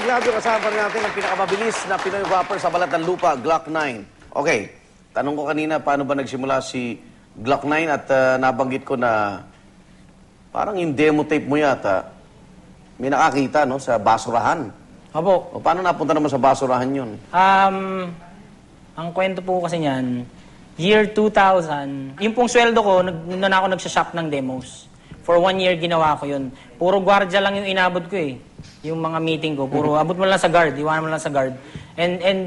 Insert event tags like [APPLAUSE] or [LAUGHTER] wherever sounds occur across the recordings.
grabe. Kasama natin ang pinakamabilis na Pinoy rapper sa balat ng lupa, Glock 9. Okay, tanong ko kanina, paano ba nagsimula si Glock 9 at ah, nabanggit ko na parang yung demo tape mo yata, may nakakita no, sa basurahan. Opo. O paano napunta naman sa basurahan yun? Um, ang kwento po kasi niyan, year 2000, yung pong sweldo ko, nag, na ako nagsashop ng demos. For one year ginawa ko yun. Puro gwardiya lang yung inabot ko eh. Yung mga meeting ko. Puro abot mo lang sa guard, iwanan mo lang sa guard. And, and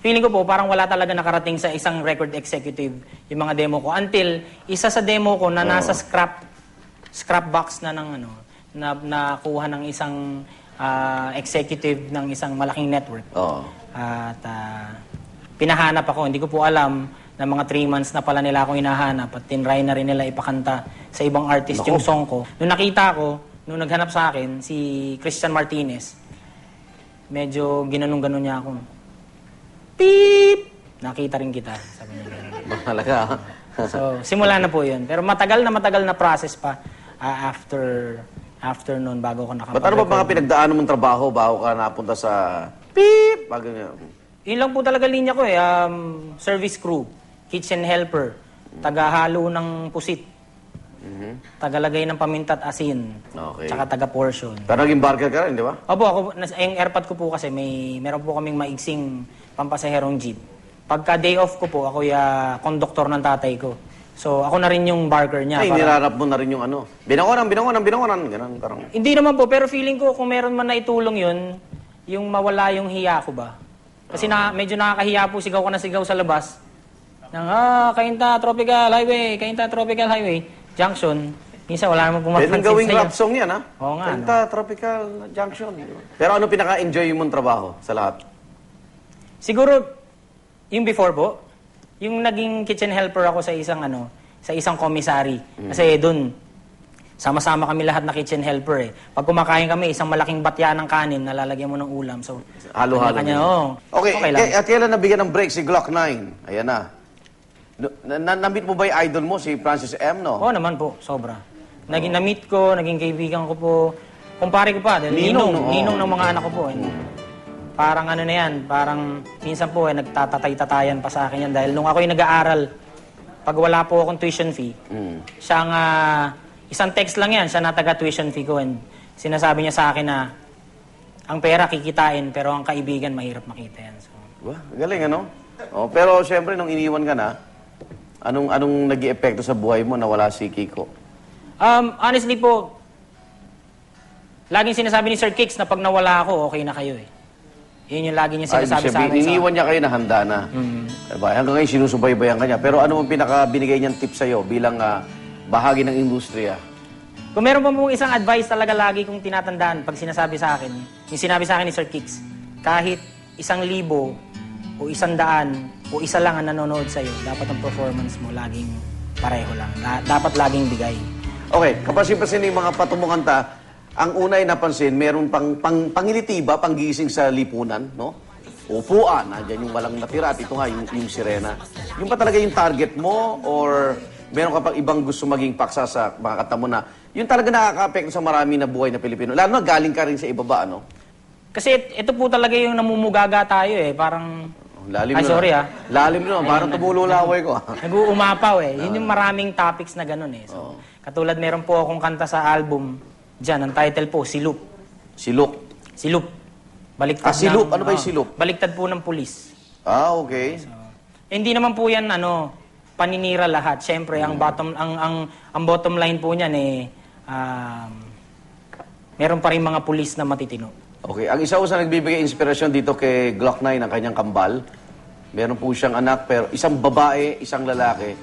feeling ko po, parang wala talaga nakarating sa isang record executive yung mga demo ko. Until, isa sa demo ko na nasa scrap scrap box na ng ano, na nakuha ng isang ah, executive ng isang malaking network. Oo. At ah, pinahanap ako, hindi ko po alam na mga 3 months na pala nila ako hinahanap at tinry na rin nila ipakanta sa ibang artist Nako. yung song ko. Nung nakita ko, nung naghanap sa akin, si Christian Martinez, medyo ginanong-ganon niya ako. Beep! Nakita rin kita, sabi niya. ganun. Mahalaga. So, simula na po yun. Pero matagal na matagal na process pa ah, after after noon bago ko nakapag Ba't ano ba mga pinagdaanan mong trabaho bago ka napunta sa beep? Bago Yun lang po talaga linya ko eh. Um, service crew, kitchen helper, tagahalo ng pusit, tagalagay ng paminta at asin, Okay. tsaka taga-portion. Pero naging barker ka rin, di ba? Opo, ako, nas, yung airpod ko po kasi may, meron po kaming maigsing pampasaherong jeep. Pagka day off ko po, ako yung konduktor ng tatay ko. So, ako na rin yung barker niya. Ay, para- nirarap mo na rin yung ano. Binangonan, binangonan, binangonan. Ganun, parang. Hindi naman po, pero feeling ko kung meron man na itulong yun, yung mawala yung hiya ko ba? Kasi na, medyo nakakahiya po, sigaw ka na sigaw sa labas. Nang, ah, Kainta Tropical Highway, Kainta Tropical Highway, Junction. Minsan wala naman pumapansin Pwedeng gawing sa'yo. rap song yan, ha? Oo nga, Kanta, Tropical Junction. Pero ano pinaka-enjoy mong trabaho sa lahat? Siguro, yung before po, yung naging kitchen helper ako sa isang ano, sa isang commissary. Kasi doon, sama-sama kami lahat na kitchen helper eh. Pag kumakain kami, isang malaking batya ng kanin, nalalagyan mo ng ulam. So, Halo-halo. kanya, oo. Okay, okay lang. eh, at kailan nabigyan ng break si Glock 9? Ayan na. Na, na, na-meet mo ba yung idol mo, si Francis M, no? Oo naman po, sobra. Naging na-meet ko, naging kaibigan ko po. Kumpare ko pa, dahil Ninong, ninong, no? ninong, ng mga anak ko po. And Parang ano na yan, parang minsan po eh, nagtatatay-tatayan pa sa akin yan. Dahil nung ako'y nag-aaral, pag wala po akong tuition fee, Mm. siya ang, ah, isang text lang yan, siya na taga-tuition fee ko. And sinasabi niya sa akin na, ang pera kikitain, pero ang kaibigan mahirap makita yan. So, Ba, galing, ano? Oh, pero siyempre, nung iniwan ka na, anong anong nag epekto sa buhay mo na wala si Kiko? Um, honestly po, laging sinasabi ni Sir Kicks na pag nawala ako, okay na kayo eh. Yun yung lagi niya Ay, sinasabi sa sabihin, akin. Sa, iniwan niya kayo na handa na. Diba? Hanggang ngayon, sinusubaybayan ka niya. Pero ano ang pinaka binigay niyang tip sa'yo bilang ah, bahagi ng industriya? kung meron pa pong isang advice talaga lagi kong tinatandaan pag sinasabi sa akin, yung sinabi sa akin ni Sir Kicks, kahit isang libo o isang daan o isa lang ang nanonood sa'yo, dapat ang performance mo laging pareho lang. La- dapat laging bigay. Okay, kapansin-pansin yung mga patumong kanta, ang una ay napansin, meron pang, pang pangiliti ba, panggising sa lipunan, no? Upuan, nandyan yung walang natira at ito nga, yung, yung sirena. Yung ba talaga yung target mo or meron ka pang ibang gusto maging paksa sa mga kanta mo na yung talaga nakaka-apekto sa marami na buhay na Pilipino. Lalo na galing ka rin sa ibaba, ano? Kasi it- ito po talaga yung namumugaga tayo eh. Parang Lalim Ay, na. sorry, ah. Lalim na, parang tumulo laway ko. ah. [LAUGHS] Nag-uumapaw eh. Yun yung maraming topics na ganun eh. So, katulad meron po akong kanta sa album dyan. Ang title po, Silup. Silok. Silup. Baliktad Ah, silup. ng- Ano ba yung oh, silup? Baliktad po ng pulis. Ah, okay. Eh, hindi naman po yan ano, paninira lahat. Siyempre, ang bottom ang ang ang bottom line po niyan eh um, meron pa rin mga pulis na matitino. Okay, ang isa ko sa nagbibigay inspirasyon dito kay Glock 9, ang kanyang kambal. Meron po siyang anak, pero isang babae, isang lalaki,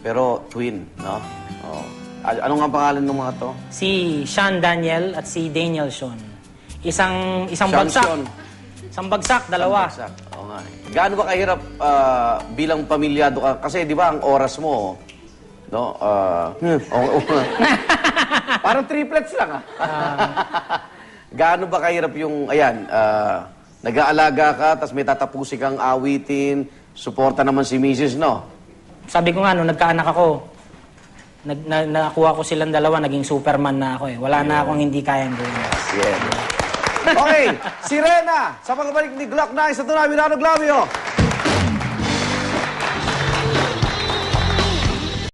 pero twin, no? Oh. Ano nga pangalan ng mga to? Si Sean Daniel at si Daniel Sean. Isang isang Sean bagsak. Sean. Isang bagsak, dalawa. Bagsak. Oo nga. eh. Gaano ba kahirap ah, bilang pamilyado ka? Kasi di ba ang oras mo, no? oo, oo. [LAUGHS] Parang triplets lang ah. Gaano ba kahirap yung, ayan, ah, nag-aalaga ka, tapos may tatapusin kang awitin, suporta naman si Mrs., no? Sabi ko nga, nung nagkaanak ako, nag, na, nakuha ko silang dalawa, naging superman na ako eh. Wala na akong hindi kayang gawin. Yeah. Okay, Sirena, sa pagbalik ni Glock 9 sa Tunay Milano Glavio.